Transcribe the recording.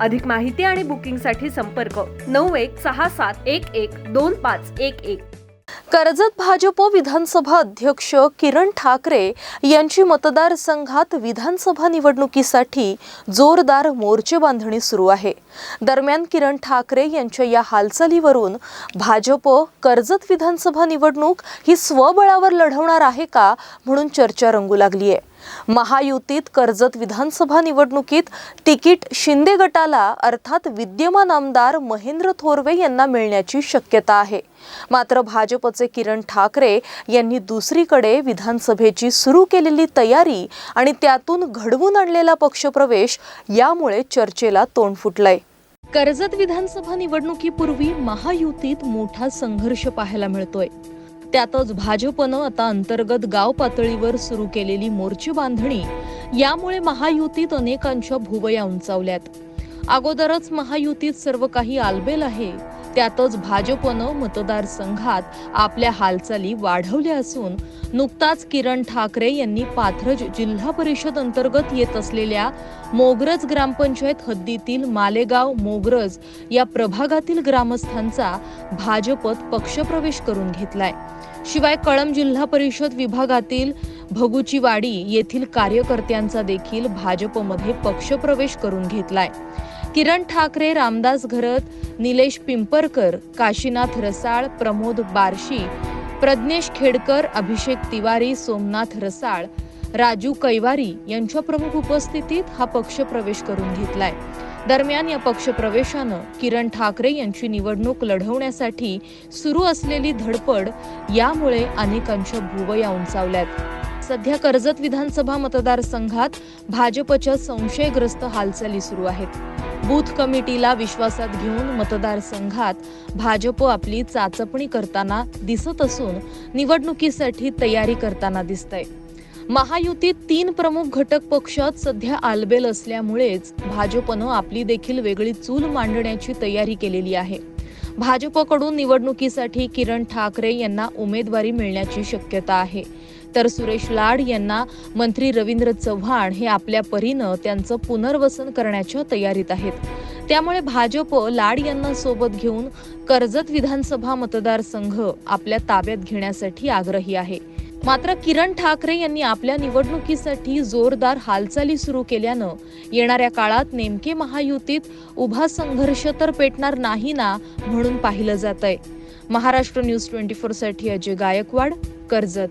अधिक माहिती आणि बुकिंगसाठी संपर्क नऊ एक सहा सात एक एक दोन पाच एक एक. कर्जत भाजप विधानसभा अध्यक्ष किरण ठाकरे यांची मतदारसंघात विधानसभा निवडणुकीसाठी जोरदार मोर्चे बांधणी सुरू आहे. दरम्यान किरण ठाकरे यांच्या या हालचालीवरून भाजप कर्जत विधानसभा निवडणूक ही स्वबळावर लढवणार आहे का म्हणून चर्चा रंगू लागली आहे महायुतीत कर्जत विधानसभा निवडणुकीत तिकीट शिंदे गटाला अर्थात विद्यमान आमदार महेंद्र थोरवे यांना मिळण्याची शक्यता आहे. मात्र भाजपचे किरण ठाकरे यांनी दुसरीकडे विधानसभेची सुरू केलेली तयारी आणि त्यातून घडवून आणलेला पक्षप्रवेश यामुळे चर्चेला तोंड फुटलंय. कर्जत विधानसभा निवडणुकीपूर्वी महायुतीत मोठा संघर्ष पाहायला मिळतोय. त्यातच भाजपनं आता अंतर्गत गाव पातळीवर सुरू केलेली मोर्चे बांधणी. यामुळे महायुतीत अनेकांच्या भुवया उंचावल्यात. अगोदरच महायुतीत सर्व काही आलबेल आहे. त्यातच भाजपनं मतदारसंघात आपल्या हालचाली वाढवल्या असून नुकताच किरण ठाकरे यांनी पाथरज जिल्हा परिषद अंतर्गत येत असलेल्या मोगरज ग्रामपंचायत हद्दीतील मालेगाव मोगरज या प्रभागातील ग्रामस्थांचा भाजपत पक्षप्रवेश करून घेतलाय. शिवाय कळंब जिल्हा परिषद विभागातील भगुचीवाडी येथील कार्यकर्त्यांचा देखील भाजपमध्ये पक्षप्रवेश करून घेतलाय. किरण ठाकरे रामदास घरत निलेश पिंपरकर काशीनाथ रसाळ प्रमोद बारशी प्रज्ञेश खेडकर अभिषेक तिवारी सोमनाथ रसाळ राजू कैवारी यांच्या प्रमुख उपस्थितीत हा पक्ष प्रवेश करून घेतलाय. दरम्यान या पक्षप्रवेशानं किरण ठाकरे यांची निवडणूक लढवण्यासाठी सुरू असलेली धडपड यामुळे अनेकांच्या भुवया उंचावल्यात. सध्या कर्जत विधानसभा मतदारसंघात भाजपच्या संशयग्रस्त हालचाली सुरू आहेत. बूथ कमिटीला विश्वासात घेऊन मतदारसंघात भाजप आपली चाचपणी करताना दिसत असून निवडणुकीसाठी तयारी करताना दिसतंय. महायुतीत तीन प्रमुख घटक पक्षात सध्या आलबेल असल्यामुळेच भाजपनं आपली देखील वेगळी चूल मांडण्याची तयारी केलेली आहे. भाजपकडून निवडणुकीसाठी किरण ठाकरे यांना उमेदवारी मिळण्याची शक्यता आहे. तर सुरेश लाड यांना मंत्री रवींद्र चव्हाण हे आपल्या परीनं त्यांचं पुनर्वसन करण्याच्या तयारीत आहेत. त्यामुळे भाजप लाड यांना सोबत घेऊन कर्जत विधानसभा मतदारसंघ आपल्या ताब्यात घेण्यासाठी आग्रही आहे. मात्र किरण ठाकरे यांनी आपल्या निवडणुकीसाठी जोरदार हालचाली सुरू केल्यानं येणाऱ्या काळात नेमके महायुतीत उभा संघर्ष तर पेटणार नाही ना म्हणून पाहिलं जात आहे महाराष्ट्र न्यूज ट्वेंटी फोरसाठी अजय गायकवाड कर्जत.